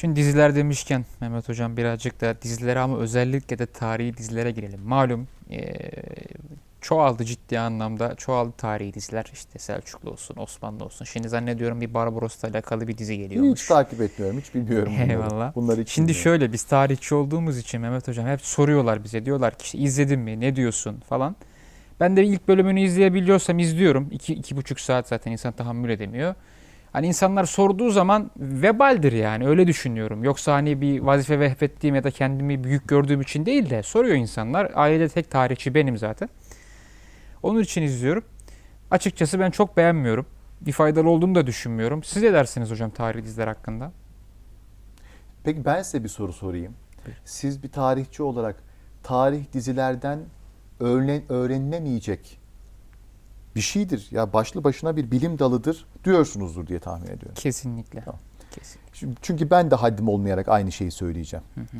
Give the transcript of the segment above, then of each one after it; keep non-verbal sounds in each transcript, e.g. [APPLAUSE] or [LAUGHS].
Şimdi diziler demişken Mehmet Hocam birazcık da dizilere ama özellikle de tarihi dizilere girelim. Malum çoğaldı ciddi anlamda çoğaldı tarihi diziler. İşte Selçuklu olsun, Osmanlı olsun. Şimdi zannediyorum bir Barbaros'la alakalı bir dizi geliyormuş. Hiç takip etmiyorum. Hiç bilmiyorum bunları. Eyvallah. Bunları hiç Şimdi bilmiyorum. şöyle biz tarihçi olduğumuz için Mehmet Hocam hep soruyorlar bize. Diyorlar ki işte izledin mi, ne diyorsun falan. Ben de ilk bölümünü izleyebiliyorsam izliyorum. İki, iki buçuk saat zaten insan tahammül edemiyor. Hani insanlar sorduğu zaman vebaldir yani öyle düşünüyorum. Yoksa hani bir vazife vehbettiğim ya da kendimi büyük gördüğüm için değil de soruyor insanlar. Ailede tek tarihçi benim zaten. Onun için izliyorum. Açıkçası ben çok beğenmiyorum. Bir faydalı olduğunu da düşünmüyorum. Siz ne dersiniz hocam tarihi diziler hakkında? Peki ben size bir soru sorayım. Siz bir tarihçi olarak tarih dizilerden öğren, öğrenilemeyecek bir şeydir. Ya başlı başına bir bilim dalıdır diyorsunuzdur diye tahmin ediyorum. Kesinlikle. Tamam. Kesin. Şimdi- Çünkü ben de haddim olmayarak aynı şeyi söyleyeceğim. Hı hı.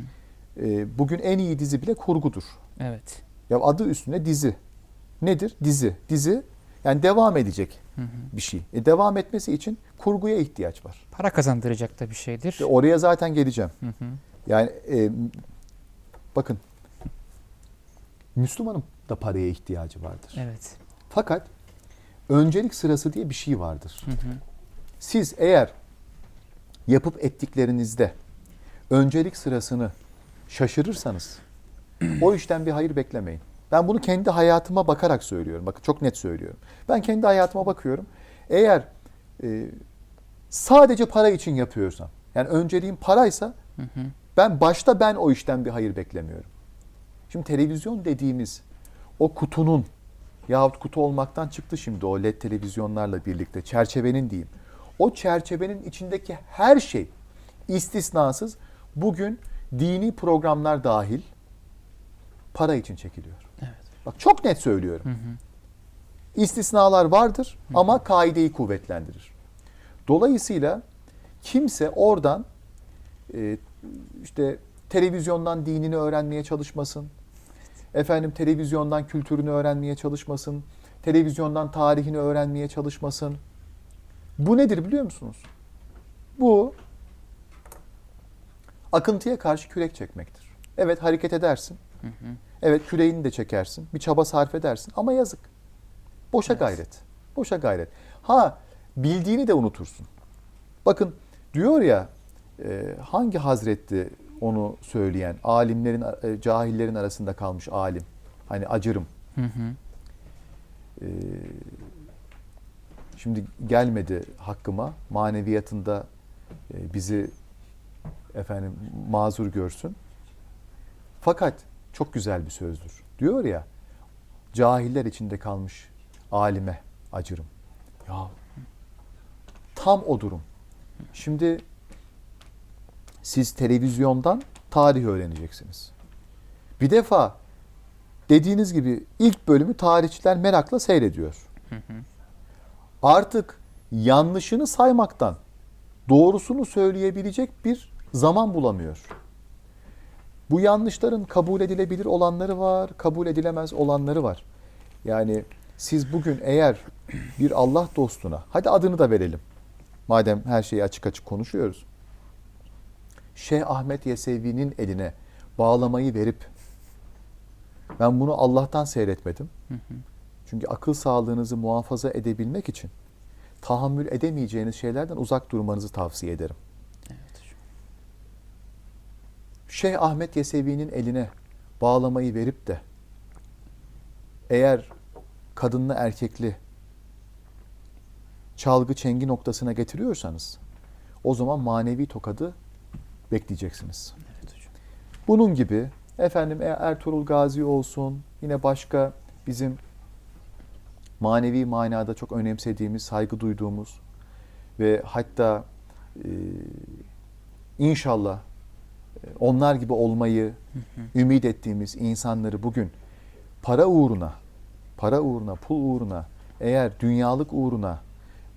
Ee, bugün en iyi dizi bile kurgudur. Evet. Ya adı üstünde dizi. Nedir? Dizi. Dizi yani devam edecek Hı hı. bir şey. E, devam etmesi için kurguya ihtiyaç var. Para kazandıracak da bir şeydir. Ve oraya zaten geleceğim. Hı hı. Yani e, bakın Müslümanın da paraya ihtiyacı vardır. Evet. Fakat öncelik sırası diye bir şey vardır. Hı hı. Siz eğer yapıp ettiklerinizde öncelik sırasını şaşırırsanız o işten bir hayır beklemeyin. Ben bunu kendi hayatıma bakarak söylüyorum. Bakın çok net söylüyorum. Ben kendi hayatıma bakıyorum. Eğer e, sadece para için yapıyorsam, yani önceliğim paraysa Hı hı. ben başta ben o işten bir hayır beklemiyorum. Şimdi televizyon dediğimiz o kutunun yahut kutu olmaktan çıktı şimdi o led televizyonlarla birlikte çerçevenin diyeyim. O çerçevenin içindeki her şey istisnasız bugün dini programlar dahil para için çekiliyor. Evet. Bak çok net söylüyorum. Hı hı. İstisnalar vardır ama kaideyi kuvvetlendirir. Dolayısıyla kimse oradan e, işte televizyondan dinini öğrenmeye çalışmasın. Efendim televizyondan kültürünü öğrenmeye çalışmasın. Televizyondan tarihini öğrenmeye çalışmasın. Bu nedir biliyor musunuz? Bu akıntıya karşı kürek çekmektir. Evet hareket edersin. Hı hı. Evet küreğini de çekersin. Bir çaba sarf edersin ama yazık. Boşa Evet. gayret. Boşa gayret. Ha bildiğini de unutursun. Bakın diyor ya e, hangi hazretti onu söyleyen alimlerin e, cahillerin arasında kalmış alim. Hani acırım. Hı hı. E, şimdi gelmedi hakkıma maneviyatında e, bizi efendim mazur görsün. Fakat çok güzel bir sözdür. Diyor ya cahiller içinde kalmış alime acırım. Ya tam o durum. Şimdi siz televizyondan tarih öğreneceksiniz. Bir defa dediğiniz gibi ilk bölümü tarihçiler merakla seyrediyor. Hı hı. Artık yanlışını saymaktan doğrusunu söyleyebilecek bir zaman bulamıyor. Bu yanlışların kabul edilebilir olanları var, kabul edilemez olanları var. Yani siz bugün eğer bir Allah dostuna, hadi adını da verelim. Madem her şeyi açık açık konuşuyoruz. Şeyh Ahmet Yesevi'nin eline bağlamayı verip ben bunu Allah'tan seyretmedim. Hı hı. Çünkü akıl sağlığınızı muhafaza edebilmek için tahammül edemeyeceğiniz şeylerden uzak durmanızı tavsiye ederim. Evet. Şeyh Ahmet Yesevi'nin eline bağlamayı verip de eğer kadınlı erkekli çalgı çengi noktasına getiriyorsanız o zaman manevi tokadı bekleyeceksiniz. Evet hocam. Bunun gibi efendim e, Ertuğrul Gazi olsun yine başka bizim manevi manada çok önemsediğimiz, saygı duyduğumuz ve hatta e, inşallah e, onlar gibi olmayı ümit ettiğimiz insanları bugün para uğruna, para uğruna, pul uğruna, eğer dünyalık uğruna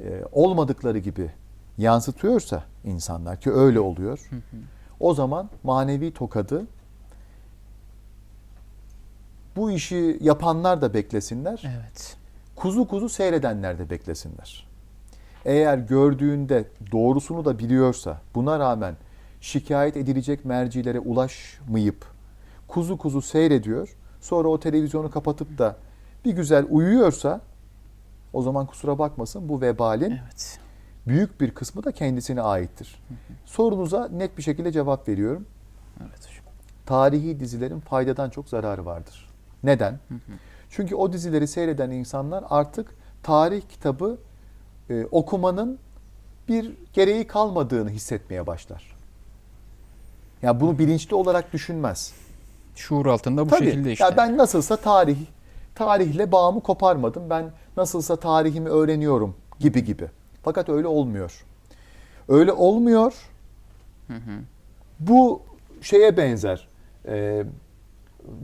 e, olmadıkları gibi yansıtıyorsa insanlar ki öyle oluyor. Hı hı. O zaman manevi tokadı bu işi yapanlar da beklesinler. Evet. Kuzu kuzu seyredenler de beklesinler. Eğer gördüğünde doğrusunu da biliyorsa buna rağmen şikayet edilecek mercilere ulaşmayıp kuzu kuzu seyrediyor. Sonra o televizyonu kapatıp da bir güzel uyuyorsa o zaman kusura bakmasın bu vebalin Evet. Büyük bir kısmı da kendisine aittir. Sorunuza net bir şekilde cevap veriyorum. Evet hocam. Tarihi dizilerin faydadan çok zararı vardır. Neden? Çünkü o dizileri seyreden insanlar artık tarih kitabı e, okumanın bir gereği kalmadığını hissetmeye başlar. Ya bunu bilinçli olarak düşünmez. Şuur altında bu Tabii. şekilde işte. Ya ben nasılsa tarih tarihle bağımı koparmadım. Ben nasılsa tarihimi öğreniyorum gibi gibi. Fakat öyle olmuyor. Öyle olmuyor. Bu şeye benzer. Ee,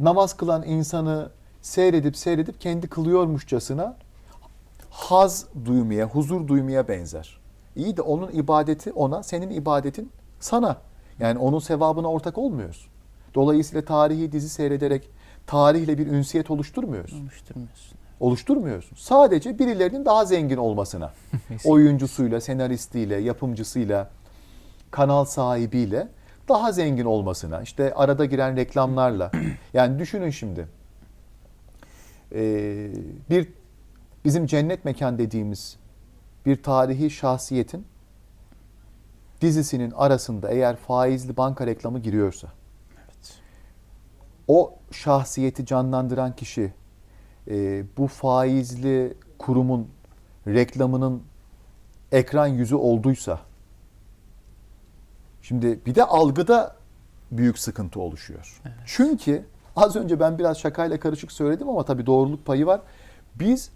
namaz kılan insanı seyredip seyredip kendi kılıyormuşçasına haz duymaya, huzur duymaya benzer. İyi de onun ibadeti ona, senin ibadetin sana. Yani onun sevabına ortak olmuyorsun. Dolayısıyla tarihi dizi seyrederek tarihle bir ünsiyet oluşturmuyorsun. Oluşturmuyorsun. Oluşturmuyorsun. Sadece birilerinin daha zengin olmasına. [LAUGHS] oyuncusuyla, senaristiyle, yapımcısıyla, kanal sahibiyle daha zengin olmasına. işte arada giren reklamlarla. [CLEARS THROAT] Yani düşünün şimdi. Ee, bir bizim cennet mekan dediğimiz bir tarihi şahsiyetin dizisinin arasında eğer faizli banka reklamı giriyorsa Evet. o şahsiyeti canlandıran kişi e, bu faizli kurumun reklamının ekran yüzü olduysa şimdi bir de algıda büyük sıkıntı oluşuyor. Çünkü az önce ben biraz şakayla karışık söyledim ama tabii doğruluk payı var. Biz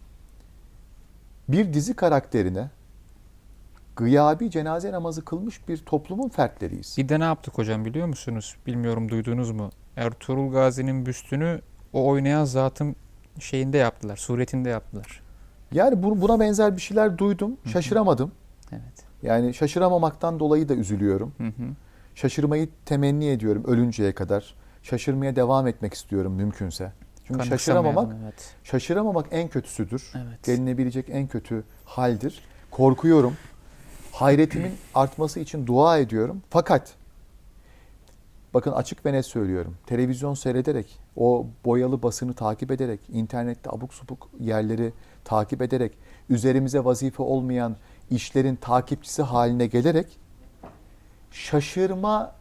bir dizi karakterine gıyabi cenaze namazı kılmış bir toplumun fertleriyiz. Bir de ne yaptık hocam biliyor musunuz? Bilmiyorum duydunuz mu? Ertuğrul Gazi'nin büstünü o oynayan zatın şeyinde yaptılar. Suretinde yaptılar. Yani bu- buna benzer bir şeyler duydum. Şaşıramadım. Evet. Yani şaşıramamaktan dolayı da üzülüyorum. Hı hı. Şaşırmayı temenni ediyorum ölünceye kadar. Şaşırmaya devam etmek istiyorum mümkünse. Çünkü Kanıksamayalım, şaşıramamak, Evet. şaşıramamak en kötüsüdür. Evet. Gelinebilecek en kötü haldir. Korkuyorum. Hayretimin artması için dua ediyorum. Fakat bakın açık ve net söylüyorum. Televizyon seyrederek, o boyalı basını takip ederek, internette abuk subuk yerleri takip ederek, üzerimize vazife olmayan işlerin takipçisi haline gelerek şaşırma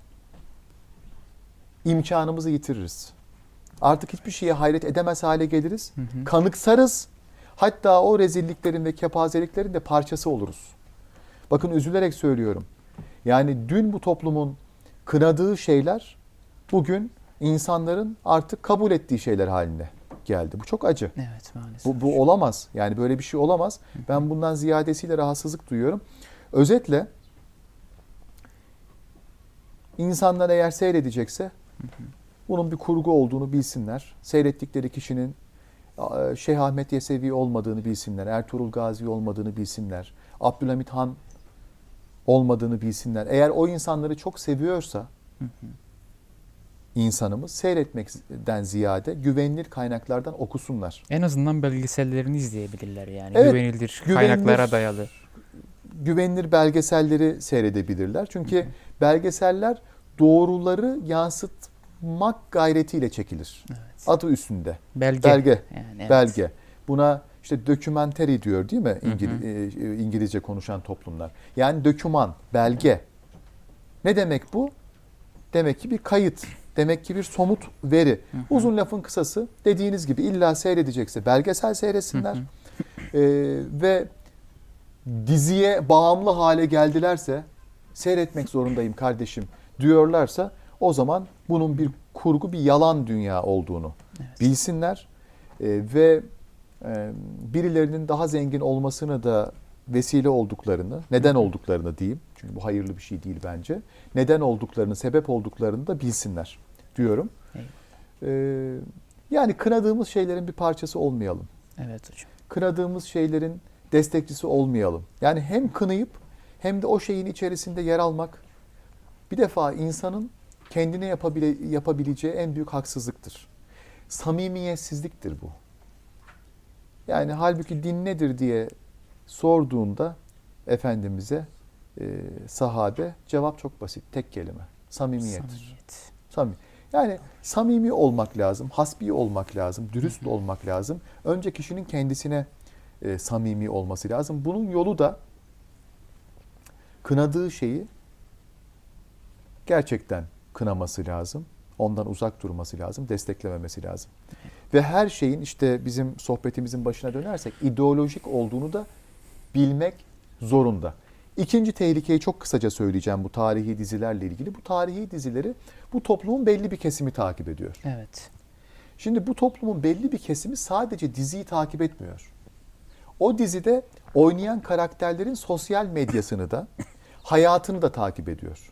imkanımızı yitiririz. Artık hiçbir şeye hayret edemez hale geliriz. Kanıksarız. Hatta o rezilliklerin ve kepazeliklerin de parçası oluruz. Bakın üzülerek söylüyorum. Yani dün bu toplumun kınadığı şeyler bugün insanların artık kabul ettiği şeyler haline geldi. Bu çok acı. Evet maalesef. Bu, bu olamaz. Yani böyle bir şey olamaz. Ben bundan ziyadesiyle rahatsızlık duyuyorum. Özetle insanlar eğer seyredecekse bunun bir kurgu olduğunu bilsinler. Seyrettikleri kişinin Şeyh Ahmet Yesevi olmadığını bilsinler. Ertuğrul Gazi olmadığını bilsinler. Abdülhamit Han olmadığını bilsinler. Eğer o insanları çok seviyorsa insanımız seyretmekten ziyade güvenilir kaynaklardan okusunlar. En azından belgesellerini izleyebilirler yani. Evet, güvenilir, güvenilir- kaynaklara dayalı. güvenilir belgeselleri seyredebilirler. Çünkü belgeseller doğruları yansıtmak gayretiyle çekilir. Adı üstünde. Belge. Belge. Yani evet. Belge. Buna işte dokümenteri diyor değil mi İngil- e, İngilizce konuşan toplumlar. Yani döküman, belge. Ne demek bu? Demek ki bir kayıt. Demek ki bir somut veri. Uzun lafın kısası dediğiniz gibi illa seyredecekse belgesel seyretsinler. Ee, ve diziye bağımlı hale geldilerse seyretmek zorundayım kardeşim diyorlarsa o zaman bunun bir kurgu bir yalan dünya olduğunu bilsinler Ee, ve e, birilerinin daha zengin olmasına da vesile olduklarını, neden olduklarını diyeyim. Çünkü bu hayırlı bir şey değil bence. Neden olduklarını, sebep olduklarını da bilsinler diyorum. Evet. Ee, yani kınadığımız şeylerin bir parçası olmayalım Evet hocam. kınadığımız şeylerin destekçisi olmayalım. Yani hem kınayıp hem de o şeyin içerisinde yer almak bir defa insanın kendine yapabile, yapabileceği en büyük haksızlıktır. Samimiyetsizliktir bu. Yani halbuki din nedir diye sorduğunda Efendimiz'e e, sahabe? Cevap çok basit. Tek kelime. Samimiyettir. Samimiyet. Samimi. Yani samimi olmak lazım, hasbi olmak lazım, dürüst olmak lazım. Önce kişinin kendisine e, samimi olması lazım. Bunun yolu da kınadığı şeyi gerçekten kınaması lazım. Ondan uzak durması lazım, desteklememesi lazım. Ve her şeyin işte bizim sohbetimizin başına dönersek ideolojik olduğunu da bilmek zorunda. İkinci tehlikeyi çok kısaca söyleyeceğim bu tarihi dizilerle ilgili. Bu tarihi dizileri bu toplumun belli bir kesimi takip ediyor. Evet. Şimdi bu toplumun belli bir kesimi sadece diziyi takip etmiyor. O dizide oynayan karakterlerin sosyal medyasını da, hayatını da takip ediyor.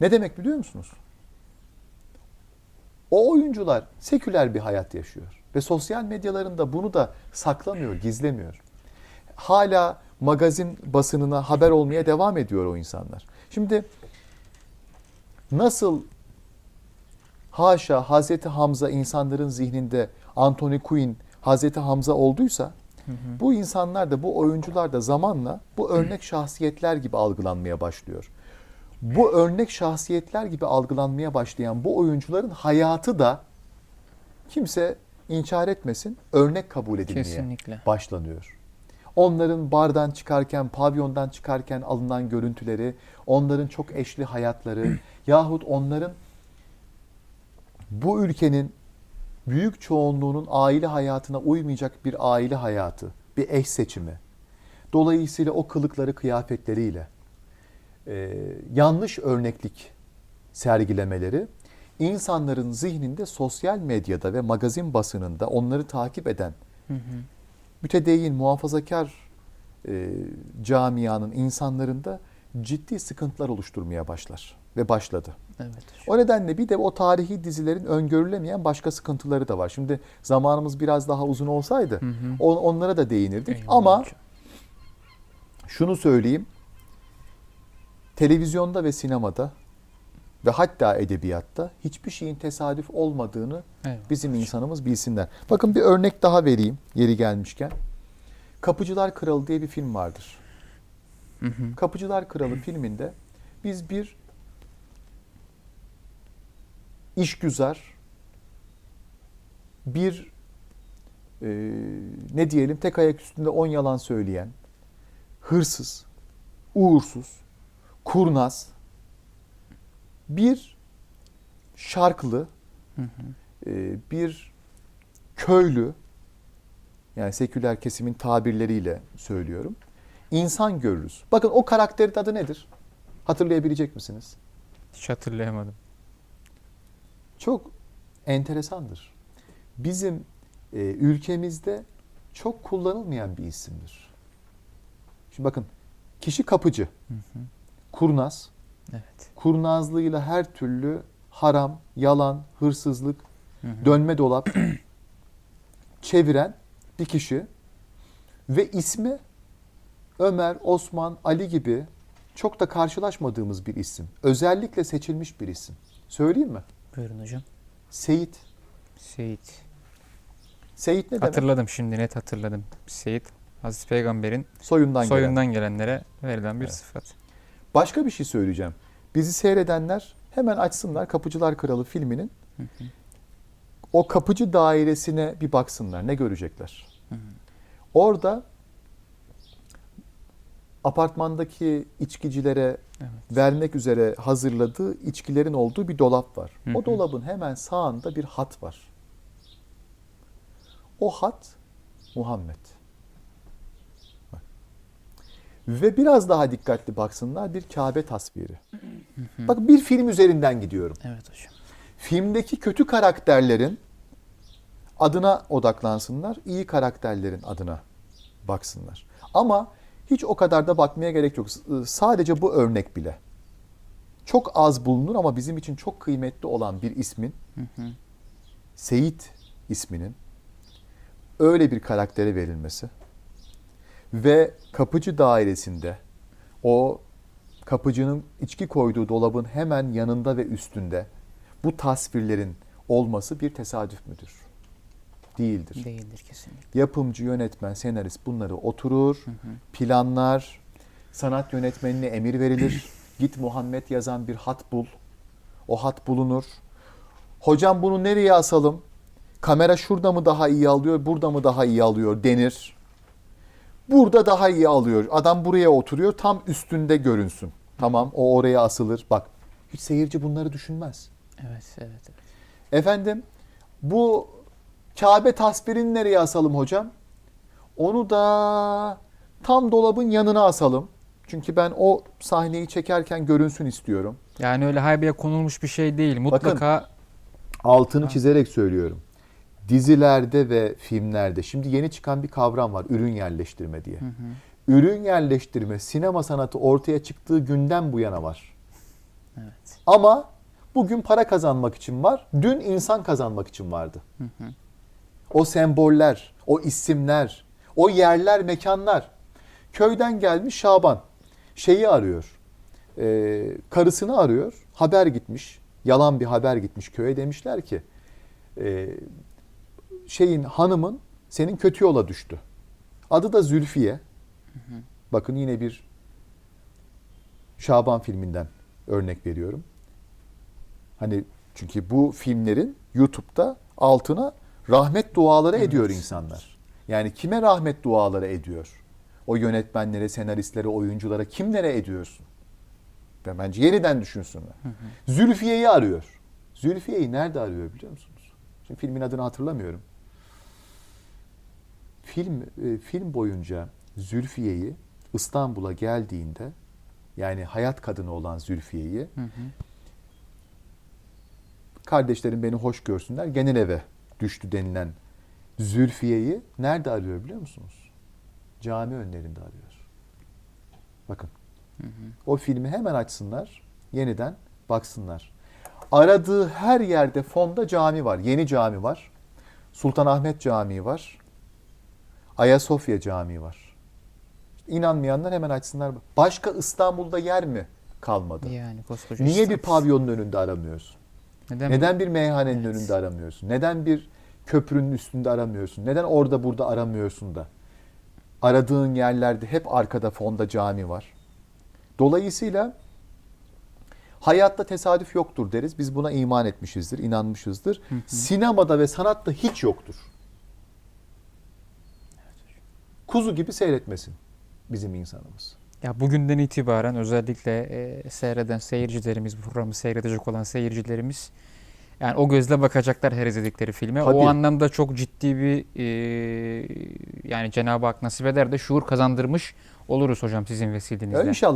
Ne demek biliyor musunuz? O oyuncular seküler bir hayat yaşıyor ve sosyal medyalarında bunu da saklamıyor, gizlemiyor. Hala magazin basınına haber olmaya devam ediyor o insanlar. Şimdi nasıl haşa Hazreti Hamza insanların zihninde Anthony Quinn Hazreti Hamza olduysa bu insanlar da bu oyuncular da zamanla bu örnek şahsiyetler gibi algılanmaya başlıyor. Bu örnek şahsiyetler gibi algılanmaya başlayan bu oyuncuların hayatı da kimse inkar etmesin örnek kabul edilmeye Kesinlikle. başlanıyor. Onların bardan çıkarken, pavyondan çıkarken alınan görüntüleri, onların çok eşli hayatları [CLEARS THROAT] yahut onların bu ülkenin büyük çoğunluğunun aile hayatına uymayacak bir aile hayatı, bir eş seçimi. Dolayısıyla o kılıkları, kıyafetleriyle e, yanlış örneklik sergilemeleri insanların zihninde sosyal medyada ve magazin basınında onları takip eden Hı hı. mütedeyyin, muhafazakar e, camianın insanlarında ciddi sıkıntılar oluşturmaya başlar ve başladı. Evet. O nedenle bir de o tarihi dizilerin öngörülemeyen başka sıkıntıları da var. Şimdi zamanımız biraz daha uzun olsaydı Hı hı. on- onlara da değinirdik. Eyvallah Ama şunu söyleyeyim. Televizyonda ve sinemada ve hatta edebiyatta hiçbir şeyin tesadüf olmadığını Eyvallah bizim insanımız bilsinler. Bakın bir örnek daha vereyim yeri gelmişken. Kapıcılar Kralı diye bir film vardır. Hı hı. Kapıcılar Kralı filminde biz bir işgüzar, bir e, ne diyelim tek ayak üstünde on yalan söyleyen, hırsız, uğursuz, kurnaz, bir şarklı, Hı hı. e, bir köylü, yani seküler kesimin tabirleriyle söylüyorum. insan görürüz. Bakın o karakterin adı nedir? Hatırlayabilecek misiniz? Hiç hatırlayamadım. Çok enteresandır. Bizim e, ülkemizde çok kullanılmayan bir isimdir. Şimdi bakın kişi kapıcı, Hı hı. Kurnaz, Evet. kurnazlığıyla her türlü haram, yalan, hırsızlık, Hı hı. dönme dolap [CLEARS THROAT] çeviren bir kişi ve ismi Ömer, Osman, Ali gibi çok da karşılaşmadığımız bir isim. Özellikle seçilmiş bir isim. Söyleyeyim mi? Buyurun hocam. Seyit. Seyit. Seyit ne demek? Hatırladım şimdi net hatırladım. Seyit Hazreti Peygamber'in Soyundan, gelen. soyundan gelenlere verilen bir Evet. sıfat. Başka bir şey söyleyeceğim. Bizi seyredenler hemen açsınlar Kapıcılar Kralı filminin Hı hı. o kapıcı dairesine bir baksınlar. Ne görecekler? Hı hı. Orada apartmandaki içkicilere Evet. vermek üzere hazırladığı içkilerin olduğu bir dolap var. Hı O dolabın hemen sağında bir hat var. O hat Muhammed. Ve biraz daha dikkatli baksınlar bir Kabe tasviri. Bak bir film üzerinden gidiyorum. Evet hocam. Filmdeki kötü karakterlerin adına odaklansınlar, iyi karakterlerin adına baksınlar. Ama hiç o kadar da bakmaya gerek yok. S- Sadece bu örnek bile. Çok az bulunur ama bizim için çok kıymetli olan bir ismin, Hı hı. Seyit isminin öyle bir karaktere verilmesi ve kapıcı dairesinde o kapıcının içki koyduğu dolabın hemen yanında ve üstünde bu tasvirlerin olması bir tesadüf müdür? Değildir. Değildir kesinlikle. Yapımcı, yönetmen, senarist bunları oturur, Hı hı. planlar, sanat yönetmenine emir verilir. [CLEARS THROAT] Git Muhammed yazan bir hat bul. O hat bulunur. Hocam bunu nereye asalım? Kamera şurada mı daha iyi alıyor, burada mı daha iyi alıyor denir. Burada daha iyi alıyor. Adam buraya oturuyor, tam üstünde görünsün. Tamam, o oraya asılır. Bak, hiç seyirci bunları düşünmez. Evet, evet, evet. Efendim, bu Kabe tasvirini nereye asalım hocam? Onu da tam dolabın yanına asalım. Çünkü ben o sahneyi çekerken görünsün istiyorum. Yani öyle haybeye konulmuş bir şey değil. Mutlaka Altını çizerek söylüyorum. Dizilerde ve filmlerde şimdi yeni çıkan bir kavram var ürün yerleştirme diye. Ürün yerleştirme sinema sanatı ortaya çıktığı günden bu yana var. evet. Ama bugün para kazanmak için var. Dün insan kazanmak için vardı. O semboller, o isimler, o yerler, mekanlar. Köyden gelmiş Şaban. Şeyi arıyor. Ee, karısını arıyor. Haber gitmiş. Yalan bir haber gitmiş köye. Demişler ki e, şeyin hanımın senin kötü yola düştü. Adı da Zülfiye. Bakın yine bir Şaban filminden örnek veriyorum. Hani çünkü bu filmlerin YouTube'da altına rahmet duaları ediyor insanlar. Yani kime rahmet duaları ediyor? O yönetmenlere, senaristlere, oyunculara kimlere ediyorsun? Ben bence yeniden düşünsünler. Zülfiye'yi arıyor. Zülfiye'yi nerede arıyor biliyor musunuz? Şimdi filmin adını hatırlamıyorum. Film e, film boyunca Zülfiye'yi İstanbul'a geldiğinde yani hayat kadını olan Zülfiye'yi Hı hı. kardeşlerim beni hoş görsünler genel eve düştü denilen Zülfiye'yi nerede arıyor biliyor musunuz? Cami önlerinde arıyor. Bakın. O filmi hemen açsınlar, yeniden baksınlar. Aradığı her yerde fonda cami var. Yeni cami var. Sultanahmet Camii var. Ayasofya Camii var. İnanmayanlar hemen açsınlar. Başka İstanbul'da yer mi kalmadı? Yani koskoca Niye bir İstanbul. pavyonun önünde aramıyorsun? Neden, Neden bir meyhanenin Evet. önünde aramıyorsun? Neden bir köprünün üstünde aramıyorsun? Neden orada burada aramıyorsun da? Aradığın yerlerde hep arkada fonda cami var. Dolayısıyla hayatta tesadüf yoktur deriz. Biz buna iman etmişizdir, inanmışızdır. Sinemada ve sanatta hiç yoktur. Kuzu gibi seyretmesin bizim insanımız. Ya bugünden itibaren özellikle e, seyreden seyircilerimiz, bu programı seyredecek olan seyircilerimiz yani o gözle bakacaklar her izledikleri filme. Tabii. O anlamda çok ciddi bir e, yani Cenab-ı Hak nasip eder de şuur kazandırmış oluruz hocam sizin vesilenizle. Ya inşallah